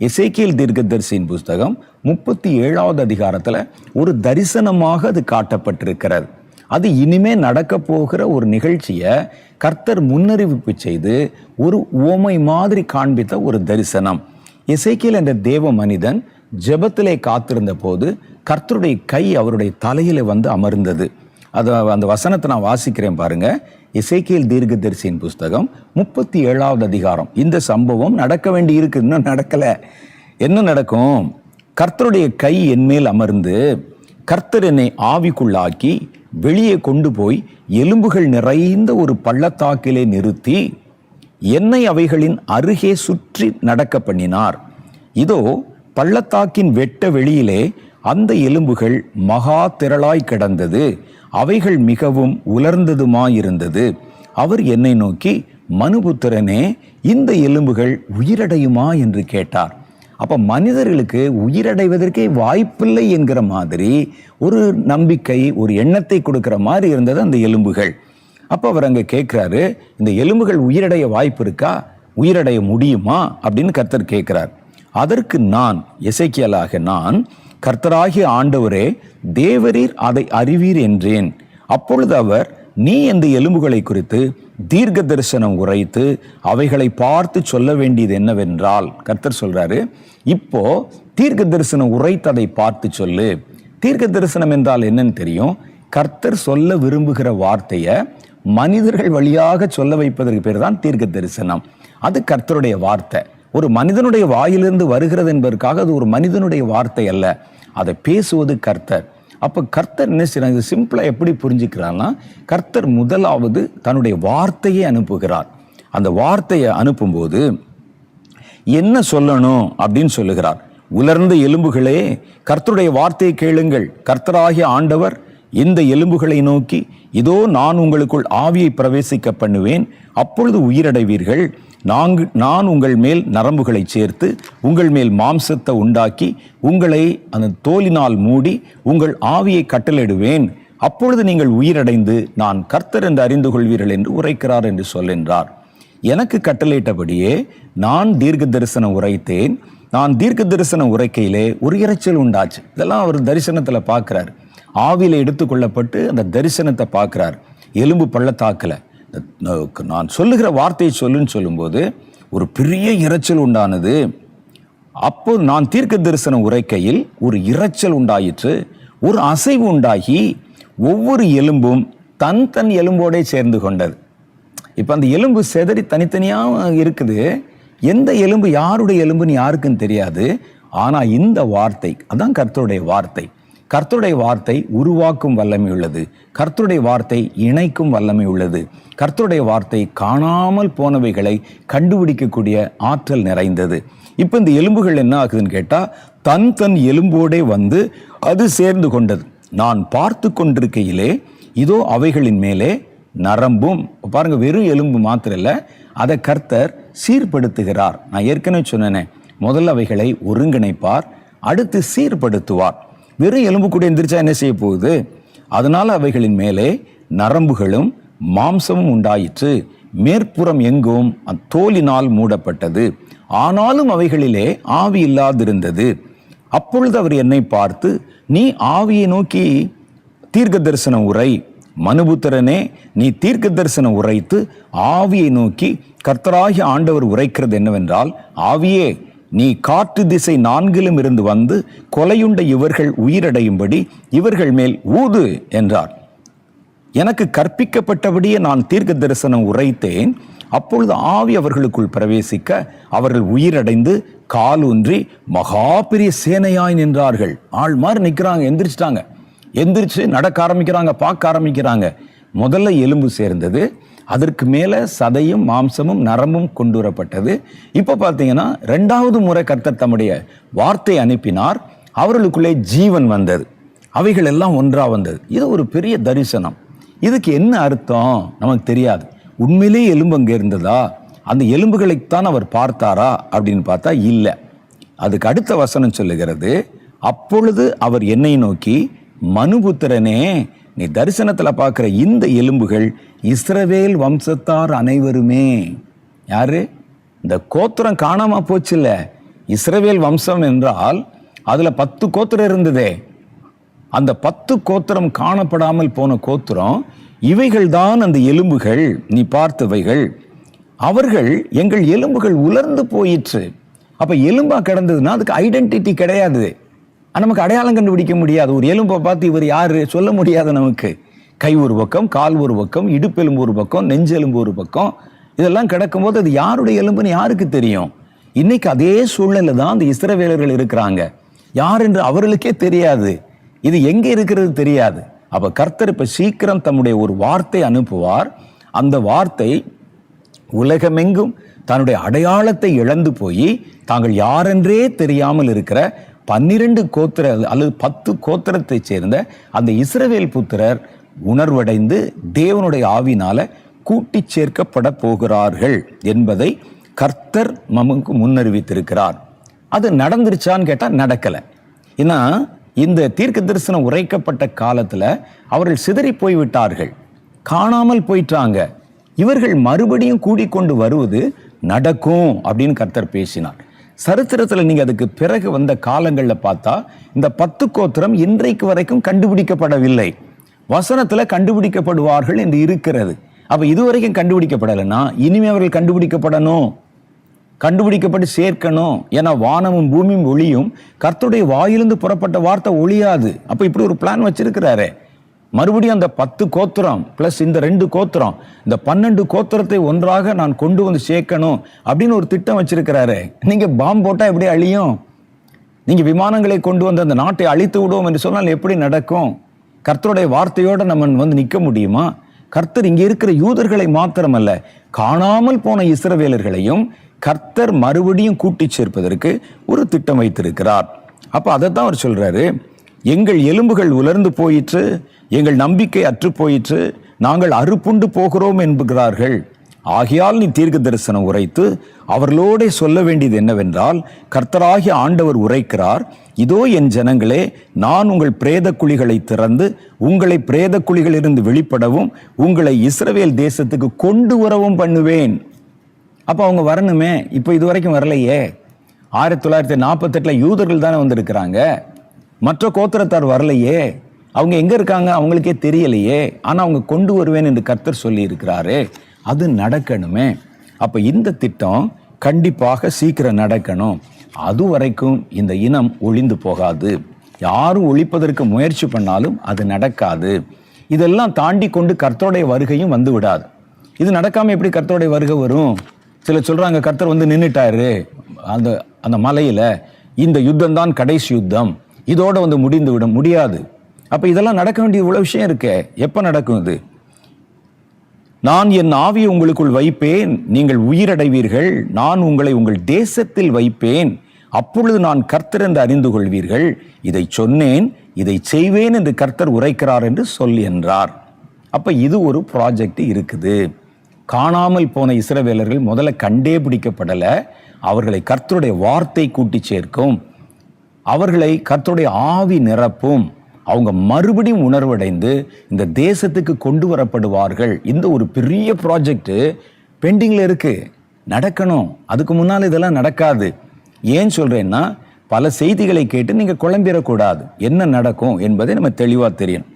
இசைக்கியல் தீர்க்கதரிசியின் புஸ்தகம் முப்பத்தி ஏழாவது அதிகாரத்தில் ஒரு தரிசனமாக அது காட்டப்பட்டிருக்கிறது. அது இனிமே நடக்க போகிற ஒரு நிகழ்ச்சியை கர்த்தர் முன்னறிவிப்பு செய்து ஒரு உவமை மாதிரி காண்பித்த ஒரு தரிசனம். இசைக்கியல் என்ற தேவ மனிதன் ஜெபத்திலே காத்திருந்த போது கர்த்தருடைய கை அவருடைய தலையில வந்து அமர்ந்தது. அது அந்த வசனத்தை நான் வாசிக்கிறேன் பாருங்க. இசைக்கியல் தீர்க்கதரிசியின் புஸ்தகம் முப்பத்தி ஏழாவது அதிகாரம். இந்த சம்பவம் நடக்க வேண்டி இருக்கு. இன்னும் நடக்கல. என்ன நடக்கும்? கர்த்தருடைய கை என்மேல் அமர்ந்து கர்த்தர் என்னை ஆவிக்குள்ளாக்கி வெளியே கொண்டு போய் எலும்புகள் நிறைந்த ஒரு பள்ளத்தாக்கிலே நிறுத்தி என்னை அவைகளின் அருகே சுற்றி நடக்க பண்ணினார். இதோ பள்ளத்தாக்கின் வெட்ட வெளியிலே அந்த எலும்புகள் மகா திரளாய் கிடந்தது. அவைகள் மிகவும் உலர்ந்ததுமாயிருந்தது. அவர் என்னை நோக்கி மனுபுத்திரனே இந்த எலும்புகள் உயிரடையுமா? என்று கேட்டார். அப்போ மனிதர்களுக்கு உயிரடைவதற்கே வாய்ப்பில்லை என்கிற மாதிரி ஒரு நம்பிக்கை ஒரு எண்ணத்தை கொடுக்கிற மாதிரி இருந்தது அந்த எலும்புகள். அப்போ அவர் அங்கே கேட்குறாரு இந்த எலும்புகள் உயிரடைய வாய்ப்பு இருக்கா உயிரடைய முடியுமா? அப்படின்னு கர்த்தர் கேட்குறார். அதற்கு நான் இசைக்கியலாக நான் கர்த்தராகிய ஆண்டவரே தேவரீர் அதை அறிவீர் என்றேன். அப்பொழுது அவர் நீ இந்த எலும்புகளை குறித்து தீர்க்க தரிசனம் உரைத்து அவைகளை பார்த்து சொல்ல வேண்டியது என்னவென்றால் கர்த்தர் சொல்றாரு இப்போ தீர்க்க தரிசனம் உரைத்து அதை பார்த்து சொல்லு. தீர்க்க தரிசனம் என்றால் என்னன்னு தெரியும். கர்த்தர் சொல்ல விரும்புகிற வார்த்தையை மனிதர்கள் வழியாக சொல்ல வைப்பதற்கு பேர் தான் தீர்க்க தரிசனம். அது கர்த்தருடைய வார்த்தை. ஒரு மனிதனுடைய வாயிலிருந்து வருகிறது என்பதற்காக அது ஒரு மனிதனுடைய வார்த்தை அல்ல. அதை பேசுவது கர்த்தர். அப்போ கர்த்தர் என்ன செய்யறாங்க இது சிம்பிளாக எப்படி புரிஞ்சுக்கிறான்னா கர்த்தர் முதலாவது தன்னுடைய வார்த்தையை அனுப்புகிறார். அந்த வார்த்தையை அனுப்பும்போது என்ன சொல்லணும் அப்படின்னு சொல்லுகிறார். உலர்ந்த எலும்புகளே கர்த்தருடைய வார்த்தையை கேளுங்கள். கர்த்தராகிய ஆண்டவர் இந்த எலும்புகளை நோக்கி இதோ நான் உங்களுக்குள் ஆவியை பிரவேசிக்க பண்ணுவேன் அப்பொழுது உயிரடைவீர்கள். நாங்கு நான் உங்கள் மேல் நரம்புகளை சேர்த்து உங்கள் மேல் மாம்சத்தை உண்டாக்கி உங்களை அந்த தோலினால் மூடி உங்கள் ஆவியை கட்டளிடுவேன் அப்பொழுது நீங்கள் உயிரடைந்து நான் கர்த்தர் என்று அறிந்து கொள்வீர்கள் என்று உரைக்கிறார் என்று சொல்கின்றார். எனக்கு கட்டளையிட்டபடியே நான் தீர்க்க தரிசனம் உரைத்தேன். நான் தீர்க்க தரிசனம் உரைக்கையிலே ஒரு இரைச்சல் உண்டாச்சு. இதெல்லாம் அவர் தரிசனத்தில் பார்க்குறார் ஆவியில் எடுத்துக்கொள்ளப்பட்டு அந்த தரிசனத்தை பார்க்குறார் எலும்பு பள்ளத்தாக்கில். நான் சொல்லுகிற வார்த்தையை சொல்லுன்னு சொல்லும்போது ஒரு பெரிய இரைச்சல் உண்டானது. அப்போ நான் தீர்க்க தரிசனம் உரைக்கையில் ஒரு இரைச்சல் உண்டாயிற்று. ஒரு அசைவு உண்டாகி ஒவ்வொரு எலும்பும் தன் தன் எலும்போடே சேர்ந்து கொண்டது. இப்போ அந்த எலும்பு செதறி தனித்தனியாக இருக்குது. எந்த எலும்பு யாருடைய எலும்புன்னு யாருக்குன்னு தெரியாது. ஆனால் இந்த வார்த்தை அதான் கர்த்தருடைய வார்த்தை. கர்த்தருடைய வார்த்தை உருவாக்கும் வல்லமை உள்ளது. கர்த்தருடைய வார்த்தை இணைக்கும் வல்லமை உள்ளது. கர்த்தருடைய வார்த்தை காணாமல் போனவைகளை கண்டுபிடிக்கக்கூடிய ஆற்றல் நிறைந்தது. இப்போ இந்த எலும்புகள் என்ன ஆகுதுன்னு கேட்டால் தன் தன் எலும்போடே வந்து அது சேர்ந்து கொண்டது. நான் பார்த்து கொண்டிருக்கையிலே இதோ அவைகளின் மேலே நரம்பும் பாருங்க வெறும் எலும்பு மாத்திரம் இல்லை அதை கர்த்தர் சீர்படுத்துகிறார். நான் ஏற்கனவே சொன்னேனே முதல்ல அவைகளை ஒருங்கிணைப்பார் அடுத்து சீர்படுத்துவார். வெறும் எலும்பு கூட எந்திரிச்சா என்ன செய்ய போகுது? அதனால் அவைகளின் மேலே நரம்புகளும் மாம்சமும் உண்டாயிற்று. மேற்புறம் எங்கும் தோலினால் மூடப்பட்டது. ஆனாலும் அவைகளிலே ஆவி இல்லாதிருந்தது. அப்பொழுது அவர் என்னை பார்த்து நீ ஆவியை நோக்கி தீர்க்க தரிசனம் உரை. மனுபுத்திரனே நீ தீர்க்க தரிசனம் உரைத்து ஆவியை நோக்கி கர்த்தராகி ஆண்டவர் உரைக்கிறது என்னவென்றால் ஆவியே நீ காற்று திசை நான்கிலும் இருந்து வந்து கொலையுண்ட இவர்கள் உயிரடையும்படி இவர்கள் மேல் ஊது என்றார். எனக்கு கற்பிக்கப்பட்டபடியே நான் தீர்க்க தரிசனம் உரைத்தேன். அப்பொழுது ஆவி அவர்களுக்குள் பிரவேசிக்க அவர்கள் உயிரடைந்து காலூன்றி மகா பெரிய சேனையாய் நின்றார்கள். ஆள் மாதிரி நிற்கிறாங்க எந்திரிச்சிட்டாங்க. எந்திரிச்சு நடக்க ஆரம்பிக்கிறாங்க பார்க்க ஆரம்பிக்கிறாங்க. முதல்ல எலும்பு சேர்ந்தது அதற்கு மேலே சதையும் மாம்சமும் நரம்பும் கொண்டு வரப்பட்டது இப்போ பார்த்தீங்கன்னா ரெண்டாவது முறை கர்த்தர் தம்முடைய வார்த்தை அனுப்பினார். அவர்களுக்குள்ளே ஜீவன் வந்தது. அவைகள் எல்லாம் ஒன்றாக வந்தது. இது ஒரு பெரிய தரிசனம். இதுக்கு என்ன அர்த்தம்? நமக்கு தெரியாது. உண்மையிலே எலும்பு அங்கே இருந்ததா? அந்த எலும்புகளைத்தான் அவர் பார்த்தாரா? அப்படின்னு பார்த்தா இல்லை. அதுக்கு அடுத்த வசனம் சொல்லுகிறது அப்பொழுது அவர் என்னை நோக்கி மனுபுத்திரனே நீ தரிசனத்தில் பார்க்குற இந்த எலும்புகள் இஸ்ரவேல் வம்சத்தார் அனைவருமே. யாரு? இந்த கோத்திரம் காணாம போச்சுல்ல. இஸ்ரவேல் வம்சம் என்றால் அதில் பத்து கோத்திரம் இருந்ததே. அந்த பத்து கோத்திரம் காணப்படாமல் போன கோத்திரம் இவைகள்தான் அந்த எலும்புகள். நீ பார்த்தவைகள். அவர்கள் எங்கள் எலும்புகள் உலர்ந்து போயிற்று. அப்போ எலும்பாக கிடந்ததுன்னா அதுக்கு ஐடென்டிட்டி கிடையாது. நமக்கு அடையாளம் கண்டுபிடிக்க முடியாது. ஒரு எலும்பை பார்த்து இவர் யார்? சொல்ல முடியாது நமக்கு. கை ஒரு பக்கம் கால் ஒரு பக்கம் இடுப்பெலும்பு ஒரு பக்கம் நெஞ்செலும்பு ஒரு பக்கம். இதெல்லாம் கிடக்கும்போது அது யாருடைய எலும்புன்னு யாருக்கு தெரியும்? இன்னைக்கு அதே சூழ்நிலை தான் அந்த இஸ்ரவேலர்கள் இருக்கிறாங்க. யார் என்று அவர்களுக்கே தெரியாது. இது எங்கே இருக்கிறது தெரியாது. அப்போ கர்த்தர் இப்போ சீக்கிரம் தம்முடைய ஒரு வார்த்தை அனுப்புவார். அந்த வார்த்தை உலகமெங்கும் தன்னுடைய அடையாளத்தை இழந்து போய் தாங்கள் யாரென்றே தெரியாமல் இருக்கிற பன்னிரண்டு கோத்திர அல்லது பத்து கோத்திரத்தைச் சேர்ந்த அந்த இஸ்ரவேல் புத்திரர் உணர்வடைந்து தேவனுடைய ஆவினால கூட்டி சேர்க்கப்பட போகிறார்கள் என்பதை கர்த்தர் நமக்கு முன்னறிவித்திருக்கிறார். அது நடந்துருச்சான்னு கேட்டால் நடக்கலை. ஏன்னா இந்த தீர்க்க தரிசனம் உரைக்கப்பட்ட காலத்தில் அவர்கள் சிதறி போய் விட்டார்கள் காணாமல் போயிட்டாங்க. இவர்கள் மறுபடியும் கூடிக்கொண்டு வருவது நடக்கும் அப்படின்னு கர்த்தர் பேசினார். சரித்திரத்தில் நீங்கள் அதுக்கு பிறகு வந்த காலங்களில் பார்த்தா இந்த பத்து கோத்திரம் இன்றைக்கு வரைக்கும் கண்டுபிடிக்கப்படவில்லை. வசனத்தில் கண்டுபிடிக்கப்படுவார்கள் என்று இருக்கிறது. அப்போ இதுவரைக்கும் கண்டுபிடிக்கப்படலைன்னா இனிமே அவர்கள் கண்டுபிடிக்கப்படணும். கண்டுபிடிக்கப்பட்டு சேர்க்கணும். ஏன்னா வானமும் பூமியும் ஒளியும் கர்த்துடைய வாயிலிருந்து புறப்பட்ட வார்த்தை ஒளியாது. அப்போ இப்படி ஒரு பிளான் வச்சிருக்கிறாரு. மறுபடியும் அந்த பத்து கோத்திரம் பிளஸ் இந்த ரெண்டு கோத்திரம் இந்த பன்னெண்டு கோத்திரத்தை ஒன்றாக நான் கொண்டு வந்து சேர்க்கணும் அப்படின்னு ஒரு திட்டம் வச்சிருக்கிறாரு. நீங்க பாம்பு போட்டா எப்படி அழியும்? நீங்க விமானங்களை கொண்டு வந்து அந்த நாட்டை அழித்து விடுவோம் என்று சொன்னால் எப்படி நடக்கும்? கர்த்தருடைய வார்த்தையோடு நம்ம வந்து நிற்க முடியுமா? கர்த்தர் இங்கே இருக்கிற யூதர்களை மாத்திரமல்ல காணாமல் போன இஸ்ரவேலர்களையும் கர்த்தர் மறுபடியும் கூட்டி சேர்ப்பதற்கு ஒரு திட்டம் வைத்திருக்கிறார். அப்போ அதை தான் அவர் சொல்கிறாரு எங்கள் எலும்புகள் உலர்ந்து போயிற்று எங்கள் நம்பிக்கை அற்று போயிற்று நாங்கள் அறுப்புண்டு போகிறோம் என்கிறார்கள் ஆகையால் நீ தீர்க்க தரிசனம் உரைத்து அவர்களோடே சொல்ல வேண்டியது என்னவென்றால் கர்த்தராகிய ஆண்டவர் உரைக்கிறார் இதோ என் ஜனங்களே நான் உங்கள் பிரேத குழிகளை திறந்து உங்களை பிரேத குழிகளிலிருந்து வெளிப்படவும் உங்களை இஸ்ரவேல் தேசத்துக்கு கொண்டு வரவும் பண்ணுவேன். அப்போ அவங்க வரணுமே இப்போ இது வரைக்கும் வரலையே. ஆயிரத்தி தொள்ளாயிரத்தி நாற்பத்தெட்டில் யூதர்கள் தானே வந்திருக்கிறாங்க. மற்ற கோத்திரத்தார் வரலையே. அவங்க எங்க இருக்காங்க? அவங்களுக்கே தெரியலையே. ஆனா அவங்க கொண்டு வருவேன் என்று கர்த்தர் சொல்லி இருக்கிறாரு அது நடக்கணுமே. அப்ப இந்த திட்டம் கண்டிப்பாக சீக்கிரம் நடக்கணும். அது வரைக்கும் இந்த இனம் ஒளிந்து போகாது. யாரும் ஒழிப்பதற்கு முயற்சி பண்ணாலும் அது நடக்காது. இதெல்லாம் தாண்டி கொண்டு கர்த்தருடைய வருகையும் வந்து விடாது. இது நடக்காம எப்படி கர்த்தருடைய வருகை வரும்? சில சொல்றாங்க கர்த்தர் வந்து நின்றுட்டாரு அந்த அந்த மலையில இந்த யுத்தம் தான் கடைசி யுத்தம். இதோட வந்து முடிந்து விட முடியாது. அப்போ இதெல்லாம் நடக்க வேண்டிய இவ்வளோ விஷயம் இருக்கே. எப்போ நடக்கும் இது? நான் என் ஆவியை உங்களுக்குள் வைப்பேன். நீங்கள் உயிரடைவீர்கள். நான் உங்களை உங்கள் தேசத்தில் வைப்பேன். அப்பொழுது நான் கர்த்தர் என்று அறிந்து கொள்வீர்கள். இதை சொன்னேன். இதை செய்வேன் என்று கர்த்தர் உரைக்கிறார் என்று சொல் என்றார். அப்போ இது ஒரு ப்ராஜெக்ட் இருக்குது. காணாமல் போன இஸ்ரவேலர்கள் முதல்ல கண்டே பிடிக்கப்படல. அவர்களை கர்த்தருடைய வார்த்தை கூட்டி சேர்க்கும். அவர்களை கர்த்தருடைய ஆவி நிரப்பும். அவங்க மறுபடியும் உணர்வடைந்து இந்த தேசத்துக்கு கொண்டு வரப்படுவார்கள். இந்த ஒரு பெரிய ப்ராஜெக்ட்டு பெண்டிங்கில் இருக்குது நடக்கணும். அதுக்கு முன்னால் இதெல்லாம் நடக்காது. ஏன் சொல்கிறேன்னா பல செய்திகளை கேட்டு நீங்கள் குழம்பிடக்கூடாது. என்ன நடக்கும் என்பதை நம்ம தெளிவாக தெரியும்